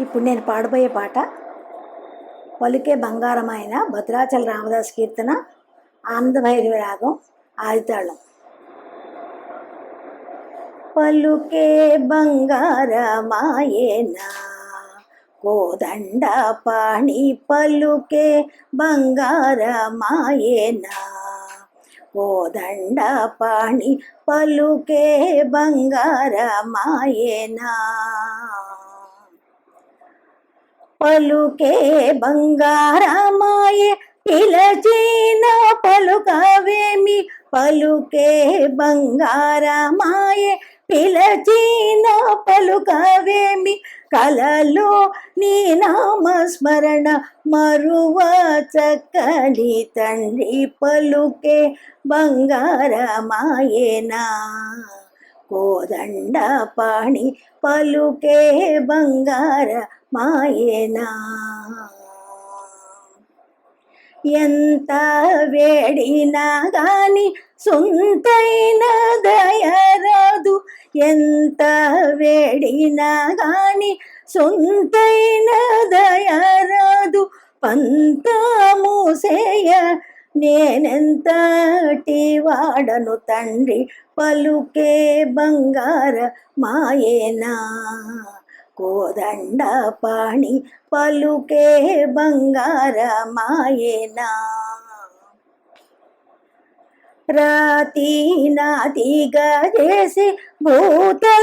ఇప్పుడు నేను పాడబోయే పాట పలుకే బంగారమైన భద్రాచల రామదాస్ కీర్తన ఆనందభైరవి రాగం ఆదితాళం. పలుకే బంగారమాయేనా కోదండ పాణి పలుకే బంగారమాయేనా కోదండ పాణి పలుకే బంగారమాయేనా. పలుకే బంగారమాయే పిలచిన పలుకవేమి? పలుకే బంగారమాయే పిలచిన పలుకవేమి? కలలో నీ నామస్మరణ మరువ చక్కని తండ్రి పలుకే బంగారమాయేనా? కోదండ పాణి పలుకే బంగార మాయేనా. ఎంత వేడినా గాని సొంతైన దయరాదు ఎంత వేడినా గాని సొంతైన దయరాదు పంతమూసేయ నేనెంతటి వాడను తండ్రి? పలుకే బంగార మాయేనా? కోదండ పాణి పలుకే బంగార మాయేనా? రాతి నాతిగా చేసి భూతలమునందున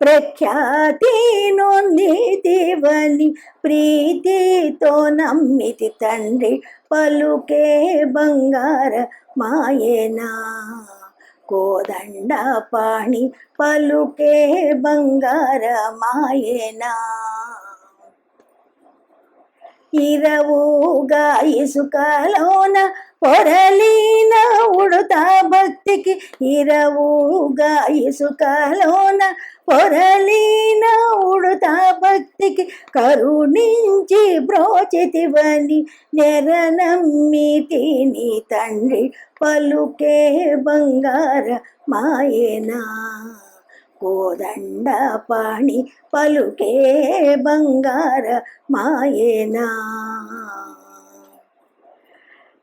ప్రఖ్యాతి నొందితివని ప్రీతితో నమ్మితి తండ్రి పలుకే బంగార మాయేనా. కోదండ పాణి పలుకే బంగార మాయేనా. ఇరవుగా ఇసుకలోన పొరలీన ఉడుతా భక్తికి ఇరవుగా ఇసుకలోన పొరలీన ఉడుతా భక్తికి కరుణించి బ్రోచితివని నెరనమ్మి తిని తండ్రి పలుకే బంగార మాయేనా. కోదండ పాణి పలుకే బంగార మాయేనా.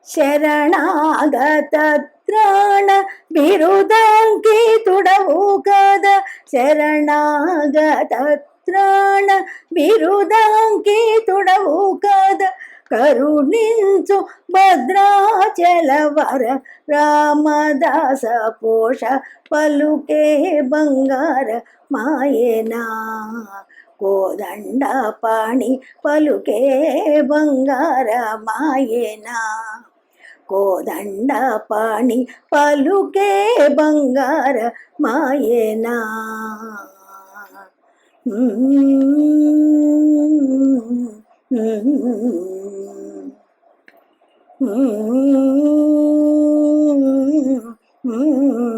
శరణాగత త్రాణ బిరుదంకితుడవు కదా శరణాగత త్రాణ బిరుదంకితుడవు కదా కరుణించు భద్రాచలవర రామదాస పోష పలుకే బంగార మాయనా. కోదండ పాణి పలుకే బంగార మాయనా. కోదండ పాణి పలుకే బంగార మాయనా. Mm-hmm. Mm-hmm. Mm-hmm.